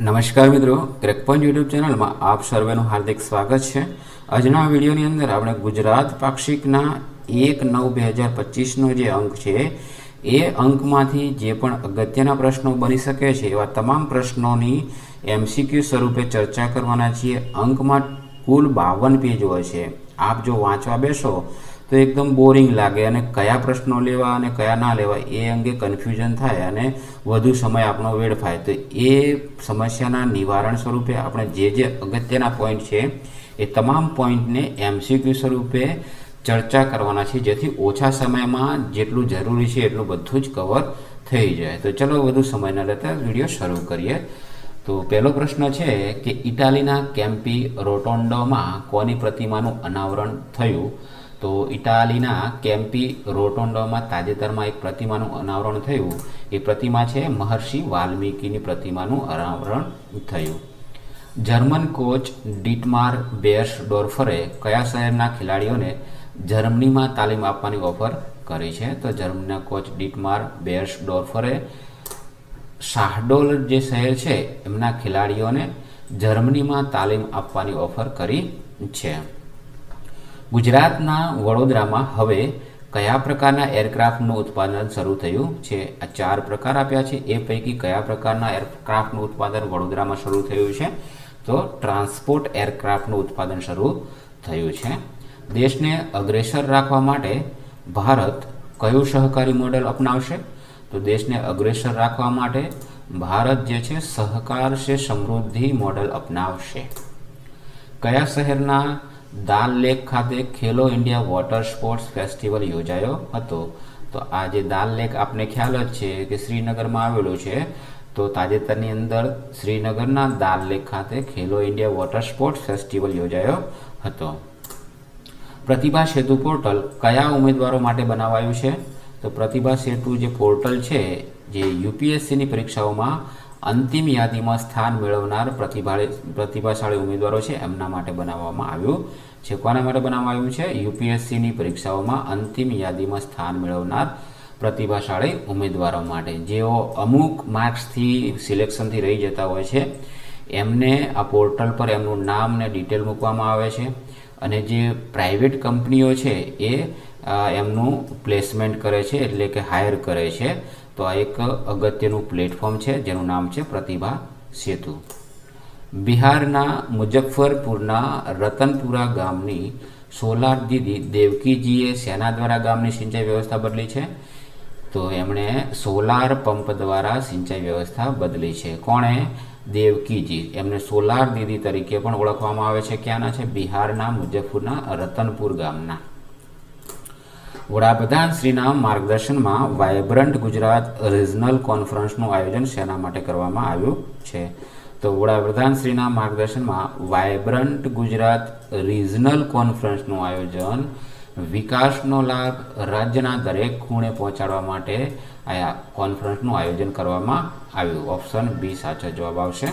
નમસ્કાર મિત્રો ક્રેકપોઈન્ટ યુટ્યુબ ચેનલમાં આપ સર્વેનું હાર્દિક સ્વાગત છે. આજના વિડીયોની અંદર આપણે ગુજરાત પાક્ષિકના એક નવ બે હજાર પચીસનો જે અંક છે, એ અંકમાંથી જે પણ અગત્યના પ્રશ્નો બની શકે છે, એવા તમામ પ્રશ્નોની એમસીક્યુ સ્વરૂપે ચર્ચા કરવાના છીએ. અંકમાં કુલ બાવન પેજ હોય છે. આપ જો વાંચવા બેસો તો એકદમ બોરિંગ લાગે અને કયા પ્રશ્નો લેવા અને કયા ના લેવા એ અંગે કન્ફ્યુઝન થાય અને વધુ સમય આપણો વેડફાય. તો એ સમસ્યાના નિવારણ સ્વરૂપે આપણે જે જે અગત્યના પોઈન્ટ છે એ તમામ પોઈન્ટને એમસીક્યુ સ્વરૂપે ચર્ચા કરવાના છે જેથી ઓછા સમયમાં જેટલું જરૂરી છે એટલું બધું જ કવર થઈ જાય. તો ચલો વધુ સમય ન લેતા વીડિયો શરૂ કરીએ. તો પહેલો પ્રશ્ન છે કે ઇટાલીના કેમ્પી રોટોન્ડોમાં કોની પ્રતિમાનું અનાવરણ થયું? તો ઇટાલીના કેમ્પી રોટોન્ડોમાં તાજેતરમાં એક પ્રતિમાનું અનાવરણ થયું. એ પ્રતિમા છે મહર્ષિ વાલ્મીકીની પ્રતિમાનું અનાવરણ થયું. જર્મન કોચ ડીટમાર બેર્સ ડોર્ફરે કયા શહેરના ખેલાડીઓને જર્મનીમાં તાલીમ આપવાની ઓફર કરી છે? તો જર્મનીના કોચ ડીટમાર બેર્સ ડોર્ફરે શાહડોલ જે શહેર છે, એમના ખેલાડીઓને જર્મનીમાં તાલીમ આપવાની ઓફર કરી છે. ગુજરાતના વડોદરામાં હવે કયા પ્રકારના એરક્રાફ્ટનું ઉત્પાદન શરૂ થયું છે? આ ચાર પ્રકાર આપ્યા છે. એ પૈકી કયા પ્રકારના એરક્રાફ્ટનું ઉત્પાદન વડોદરામાં શરૂ થયું છે? તો ટ્રાન્સપોર્ટ એરક્રાફ્ટનું ઉત્પાદન શરૂ થયું છે. દેશને અગ્રેસર રાખવા માટે ભારત કયું સહકારી મોડેલ અપનાવશે? તો દેશને અગ્રેસર રાખવા માટે ભારત જે છે, સહકાર છે સમૃદ્ધિ મોડેલ અપનાવશે. કયા શહેરના દાલ લેક ખાતે Khelo India water sports festival યોજાયો હતો. તો આ જે દાલ લેક આપને ખ્યાલ જ છે કે શ્રીનગરમાં આવેલું છે. તો તાજેતરની અંદર શ્રીનગરના દાલ લેક ખાતે Khelo India water sports festival યોજાયો હતો. પ્રતિભા સેતુ પોર્ટલ કયા ઉમેદવારો માટે બનાવાયું છે? તો પ્રતિભા સેતુ જે પોર્ટલ છે, જે યુપીએસસીની પરીક્ષાઓમાં અંતિમ યાદીમાં સ્થાન મેળવનાર પ્રતિભા પ્રતિભાશાળી ઉમેદવારો છે. એમના માટે બનાવવામાં આવ્યું છે. કોના માટે બનાવવામાં આવ્યું છે? યુપીએસસીની પરીક્ષાઓમાં અંતિમ યાદીમાં સ્થાન મેળવનાર પ્રતિભાશાળી ઉમેદવારો માટે. જેઓ અમુક માર્ક્સથી સિલેક્શનથી રહી જતા હોય છે, એમને આ પોર્ટલ પર એમનું નામ ને ડિટેલ મૂકવામાં આવે છે. અને જે પ્રાઇવેટ કંપનીઓ છે એ એમનું પ્લેસમેન્ટ કરે છે, એટલે કે હાયર કરે છે. તો આ એક અગત્યનું પ્લેટફોર્મ છે, જેનું નામ છે પ્રતિભા સેતુ. બિહારના મુજફ્ફરપુરના રતનપુરા ગામની સોલાર દીદી દેવકીજીએ સેના દ્વારા ગામની સિંચાઈ વ્યવસ્થા બદલી છે. તો એમણે સોલાર પંપ દ્વારા સિંચાઈ વ્યવસ્થા બદલી છે. કોણે? દેવકીજી. એમને સોલાર દીદી તરીકે પણ ઓળખવામાં આવે છે. ક્યાંના છે? બિહારના મુજફ્ફરના રતનપુર ગામના. વડાપ્રધાન શ્રીના માર્ગદર્શનમાં વાયબ્રન્ટ ગુજરાત રિજનલ કોન્ફરન્સનું આયોજન શેના માટે કરવામાં આવ્યું છે? તો વડાપ્રધાન શ્રીના માર્ગદર્શનમાં વાયબ્રન્ટ ગુજરાત રિજનલ કોન્ફરન્સનું આયોજન, વિકાસનો લાભ રાજ્યના દરેક ખૂણે પહોંચાડવા માટે આ કોન્ફરન્સનું આયોજન કરવામાં આવ્યું. ઓપ્શન બી સાચો જવાબ આવશે.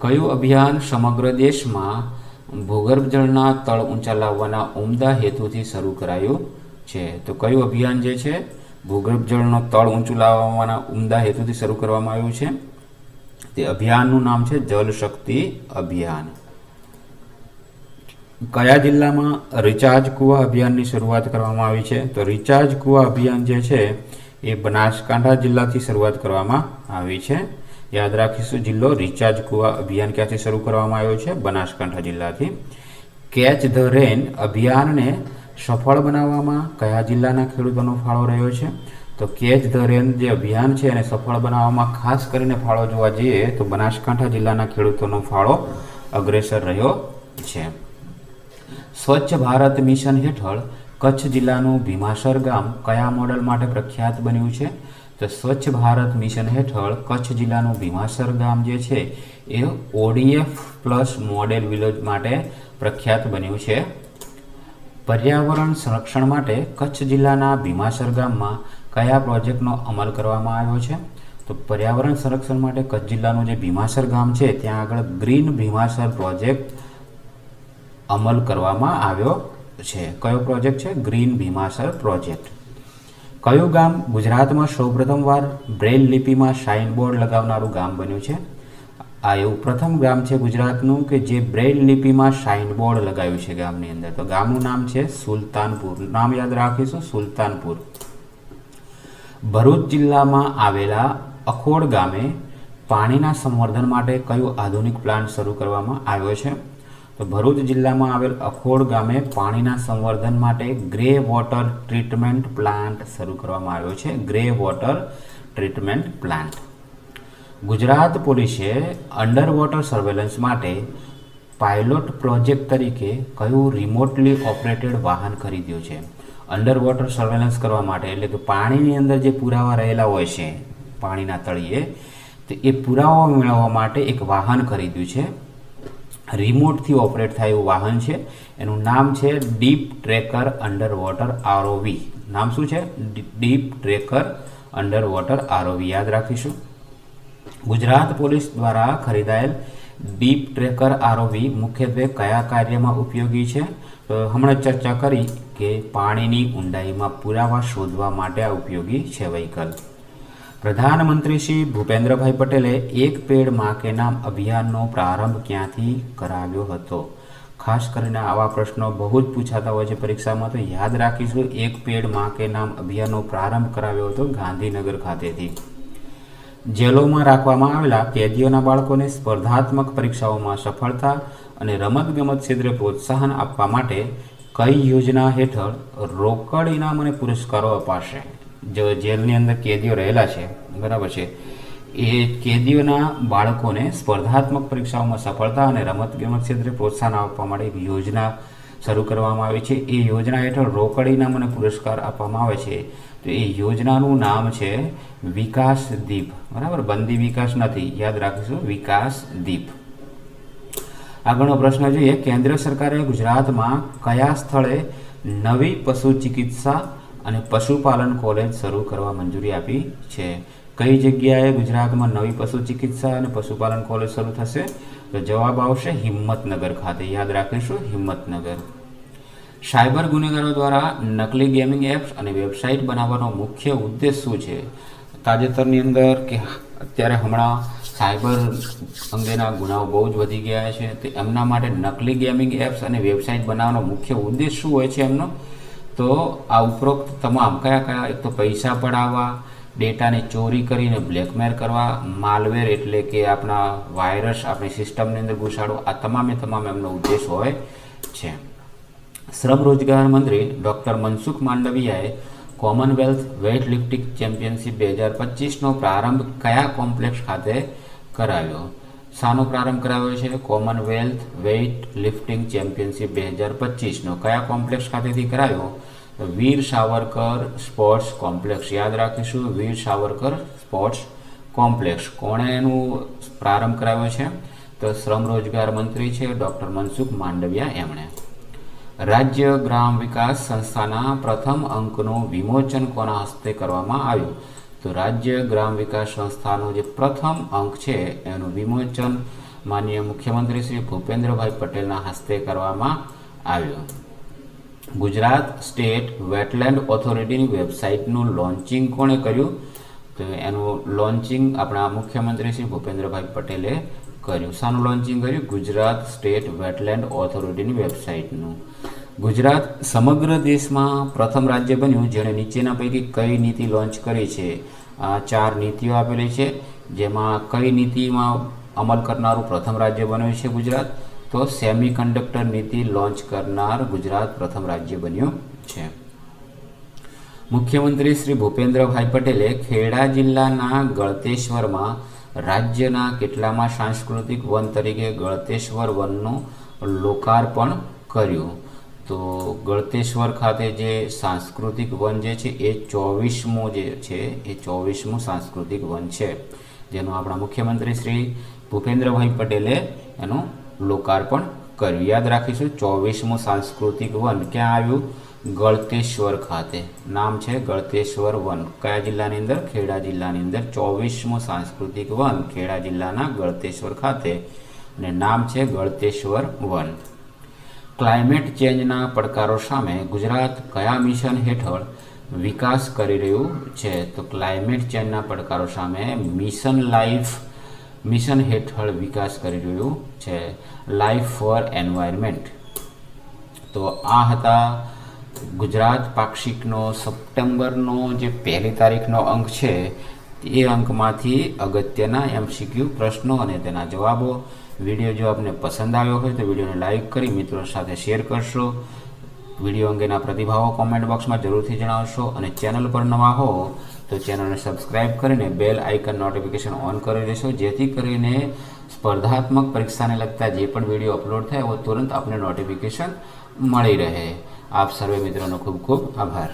કયું અભિયાન સમગ્ર દેશમાં ભૂગર્ભ જળના તળ ઊંચા લાવવાના ઉમદા હેતુથી શરૂ કરાયું? છે. તો કયું અભિયાન જે છે? ભૂગર્ભ જળનો તળ ઊંચું લાવવાના ઉમદા હેતુથી શરૂ કરવામાં આવ્યું છે. તે અભિયાનનું નામ છે જલશક્તિ અભિયાન. કયા જિલ્લામાં રિચાર્જ કુવા અભિયાનની શરૂઆત કરવામાં આવી છે? તો રિચાર્જ કુવા અભિયાન જે છે, એ બનાસકાંઠા જિલ્લાથી શરૂઆત કરવામાં આવી છે. યાદ રાખીશું, જિલ્લો રિચાર્જ કુવા અભિયાન ક્યાંથી શરૂ કરવામાં આવ્યો છે? બનાસકાંઠા જિલ્લાથી. કેચ ધ રેન અભિયાનને સફળ બનાવવામાં કયા જિલ્લાના ખેડૂતોનો ફાળો રહ્યો છે? તો કેચ ધ રેન જે અભિયાન છે એને સફળ બનાવવામાં ખાસ કરીને ફાળો જોવા જઈએ તો બનાસકાંઠા જિલ્લાના ખેડૂતોનો ફાળો અગ્રેસર રહ્યો છે. સ્વચ્છ ભારત મિશન હેઠળ કચ્છ જિલ્લાનું ભીમાસર ગામ કયા મોડલ માટે પ્રખ્યાત બન્યું છે? તો સ્વચ્છ ભારત મિશન હેઠળ કચ્છ જિલ્લાનું ભીમાસર ગામ જે છે એ ઓડીએફ પ્લસ મોડેલ વિલેજ માટે પ્રખ્યાત બન્યું છે. પર્યાવરણ સંરક્ષણ માટે કચ્છ જિલ્લાના ભીમાસર ગામમાં કયા પ્રોજેક્ટનો અમલ કરવામાં આવ્યો છે? તો પર્યાવરણ સંરક્ષણ માટે કચ્છ જિલ્લાનું જે ભીમાસર ગામ છે, ત્યાં આગળ ગ્રીન ભીમાસર પ્રોજેક્ટ અમલ કરવામાં આવ્યો છે. કયો પ્રોજેક્ટ છે? Green Bhimasar project. કયું ગામ ગુજરાતમાં સૌપ્રથમવાર બ્રેલ લિપિમાં સાઇન બોર્ડ લગાવનારું ગામ બન્યું છે? આ એવું પ્રથમ ગામ છે ગુજરાતનું કે જે બ્રેલ લિપિમાં સાઇન બોર્ડ લગાવ્યું છે ગામની અંદર. તો ગામનું નામ છે સુલતાનપુર. નામ યાદ રાખીશું, સુલતાનપુર. ભરૂચ જિલ્લામાં આવેલા અખોડ ગામે પાણીના સંવર્ધન માટે કયો આધુનિક પ્લાન્ટ શરૂ કરવામાં આવ્યો છે? તો ભરૂચ જિલ્લામાં આવેલ અખોડ ગામે પાણીના સંવર્ધન માટે ગ્રે વોટર ટ્રીટમેન્ટ પ્લાન્ટ શરૂ કરવામાં આવ્યો છે. Grey water treatment plant. Gujarat પોલીસે અંડર વોટર સર્વેલન્સ માટે પાયલોટ પ્રોજેક્ટ તરીકે કયું રિમોટલી ઓપરેટેડ વાહન ખરીદ્યું છે? અંડર વોટર સર્વેલન્સ કરવા માટે, એટલે કે પાણીની અંદર જે પુરાવા રહેલા હોય છે, પાણીના તળિયે, તો એ પુરાવા મેળવવા માટે એક વાહન ખરીદ્યું છે. રિમોટથી ઓપરેટ થાય એવું વાહન છે. એનું નામ છે deep tracker under water ROV નામ શું છે? Deep tracker under water ROV યાદ રાખીશું. ગુજરાત પોલીસ દ્વારા ખરીદાયેલ ડીપ ટ્રેકર આરઓવી મુખ્યત્વે કયા કાર્યમાં ઉપયોગી છે? હમણાં ચર્ચા કરી કે પાણીની ઊંડાઈમાં પુરાવા શોધવા માટે આ ઉપયોગી છે વ્હીકલ. પ્રધાનમંત્રી શ્રી ભૂપેન્દ્રભાઈ પટેલે એક પેડમાં કે નામ અભિયાનનો પ્રારંભ ક્યાંથી કરાવ્યો હતો? ખાસ કરીને આવા પ્રશ્નો બહુ જ પૂછાતા હોય છે પરીક્ષામાં, તો યાદ રાખીશું, એક પેડમાં કે નામ અભિયાનનો પ્રારંભ કરાવ્યો હતો ગાંધીનગર ખાતેથી. જેલોમાં રાખવામાં આવેલા કેદીઓના બાળકોને સ્પર્ધાત્મક પરીક્ષાઓમાં સફળતા અને રમતગમત ક્ષેત્રે પ્રોત્સાહન આપવા માટે કઈ યોજના હેઠળ રોકડ ઇનામ અને પુરસ્કારો અપાશે? જો જેલની અંદર કેદીઓ રહેલા છે, બરાબર છે. એ કેદીઓના બાળકોને સ્પર્ધાત્મક પરીક્ષાઓમાં સફળતા અને રમતગમત ક્ષેત્રે પ્રોત્સાહન આપવા માટે એક યોજના શરૂ કરવામાં આવી છે. એ યોજના હેઠળ રોકડ ઇનામ અને પુરસ્કાર આપવામાં આવે છે. તો એ યોજનાનું નામ છે વિકાસ દીપ. બરાબર? બંદી વિકાસ નથી. યાદ રાખીશું, વિકાસ દીપ. આગળનો પ્રશ્ન જોઈએ, કેન્દ્ર સરકારે ગુજરાતમાં કયા સ્થળે નવી પશુ ચિકિત્સા અને પશુપાલન કોલેજ શરૂ કરવા મંજૂરી આપી છે? કઈ જગ્યાએ ગુજરાતમાં નવી પશુ ચિકિત્સા અને પશુપાલન કોલેજ શરૂ થશે? તો જવાબ આવશે હિંમતનગર ખાતે. યાદ રાખીશું, હિંમતનગર. સાયબર ગુનેગારો દ્વારા નકલી ગેમિંગ એપ્સ અને વેબસાઇટ બનાવવાનો મુખ્ય ઉદ્દેશ શું છે? તાજેતરની અંદર કે અત્યારે હમણાં સાયબર અંગેના ગુનાઓ બહુ જ વધી ગયા છે, તો એમના માટે નકલી ગેમિંગ એપ્સ અને વેબસાઇટ બનાવવાનો મુખ્ય ઉદ્દેશ શું હોય છે એમનો? તો આ ઉપરોક્ત તમામ કયા કયા? એક તો પૈસા પડાવવા, ડેટાની ચોરી કરીને બ્લેકમેલ કરવા માલવેર એટલે કે આપણા વાયરસ આપણી સિસ્ટમની અંદર ઘુસાડો આ તમામે તમામ એમનો ઉદ્દેશ હોય છે. શ્રમ રોજગાર મંત્રી ડૉક્ટર મનસુખ માંડવિયાએ કોમનવેલ્થ વેઇટ લિફ્ટિંગ ચેમ્પિયનશિપ બે હજાર પચીસનો પ્રારંભ કયા કોમ્પ્લેક્સ ખાતે કરાવ્યો? શાનો પ્રારંભ કરાવ્યો છે? કોમનવેલ્થ વેઇટ લિફ્ટિંગ ચેમ્પિયનશિપ બે હજાર પચીસનો કયા કોમ્પ્લેક્સ ખાતેથી કરાવ્યો? Veer Savarkar sports complex. યાદ રાખીશું, વીર સાવરકર સ્પોર્ટ્સ કોમ્પ્લેક્સ. કોણે એનું પ્રારંભ કરાવ્યો છે? તો શ્રમ રોજગાર મંત્રી છે ડૉક્ટર મનસુખ માંડવિયા, એમણે. રાજ્ય ગ્રામ વિકાસ સંસ્થાના પ્રથમ અંકનું વિમોચન કોના હસ્તે કરવામાં આવ્યું? તો રાજ્ય ગ્રામ વિકાસ સંસ્થાનો જે પ્રથમ અંક છે, એનું વિમોચન માનનીય મુખ્યમંત્રી શ્રી ભૂપેન્દ્રભાઈ પટેલના હસ્તે કરવામાં આવ્યું. ગુજરાત સ્ટેટ વેટલેન્ડ ઓથોરિટીની વેબસાઇટનું લોન્ચિંગ કોણે કર્યું? તો એનું લોન્ચિંગ આપણા મુખ્યમંત્રી શ્રી ભૂપેન્દ્રભાઈ પટેલે કર્યું. શાનું લોન્ચિંગ કર્યું ગુજરાત સ્ટેટ વેટલેન્ડ ઓથોરિટીની વેબસાઇટનું ગુજરાત સમગ્ર દેશમાં પ્રથમ રાજ્ય બન્યું જેણે નીચેના પૈકી કઈ નીતિ લોન્ચ કરી છે? આ ચાર નીતિઓ આપેલી છે, જેમાં કઈ નીતિમાં અમલ કરનારું પ્રથમ રાજ્ય બન્યું છે ગુજરાત? તો સેમી કંડક્ટર નીતિ લોન્ચ કરનાર ગુજરાત પ્રથમ રાજ્ય બન્યું છે. મુખ્યમંત્રી શ્રી ભૂપેન્દ્રભાઈ પટેલે ખેડા જિલ્લાના ગળતેશ્વરમાં રાજ્યના કેટલામાં સાંસ્કૃતિક વન તરીકે ગળતેશ્વર વનનું લોકાર્પણ કર્યું. તો ગળતેશ્વર ખાતે જે સાંસ્કૃતિક વન જે છે, એ ચોવીસમું જે છે, એ ચોવીસમું સાંસ્કૃતિક વન છે. જેનું આપણા મુખ્યમંત્રી શ્રી ભૂપેન્દ્રભાઈ પટેલે એનું લોકાર્પણ કર્યું. યાદ રાખીશું, ચોવીસમું સાંસ્કૃતિક વન ક્યાં આવ્યું? ગળતેશ્વર ખાતે. નામ છે ગળતેશ્વર વન. કયા જિલ્લાની અંદર? ખેડા જિલ્લાની અંદર. ચોવીસમું સાંસ્કૃતિક વન ખેડા જિલ્લાના ગળતેશ્વર ખાતે. અને નામ છે ગળતેશ્વર વન. ક્લાઇમેટ ચેન્જના પડકારો સામે ગુજરાત કયા મિશન હેઠળ વિકાસ કરી રહ્યું છે? તો ક્લાઇમેટ ચેન્જના પડકારો સામે મિશન લાઈફ મિશન હેઠળ વિકાસ કરી રહ્યું છે. Life for environment. તો આ હતા ગુજરાત પાક્ષિકનો સપ્ટેમ્બરનો જે પહેલી તારીખનો અંક છે, એ અંકમાંથી અગત્યના એમસીક્યુ પ્રશ્નો અને તેના જવાબો. વીડિયો જો આપને પસંદ આવ્યો હોય તો વિડીયોને લાઈક કરી મિત્રો સાથે શેર કરશો. વીડિયો અંગેના પ્રતિભાવો કોમેન્ટ બોક્સમાં જરૂરથી જણાવશો અને ચેનલ પર નવા હો તો ચેનલને સબસ્ક્રાઇબ કરીને બેલ આઇકન નોટિફિકેશન ઓન કરી દેશો, જેથી કરીને સ્પર્ધાત્મક પરીક્ષાને લગતા જે પણ વીડિયો અપલોડ થાય એવો તુરંત આપને નોટિફિકેશન મળી રહે. આપ સર્વે મિત્રોનો ખૂબ ખૂબ આભાર.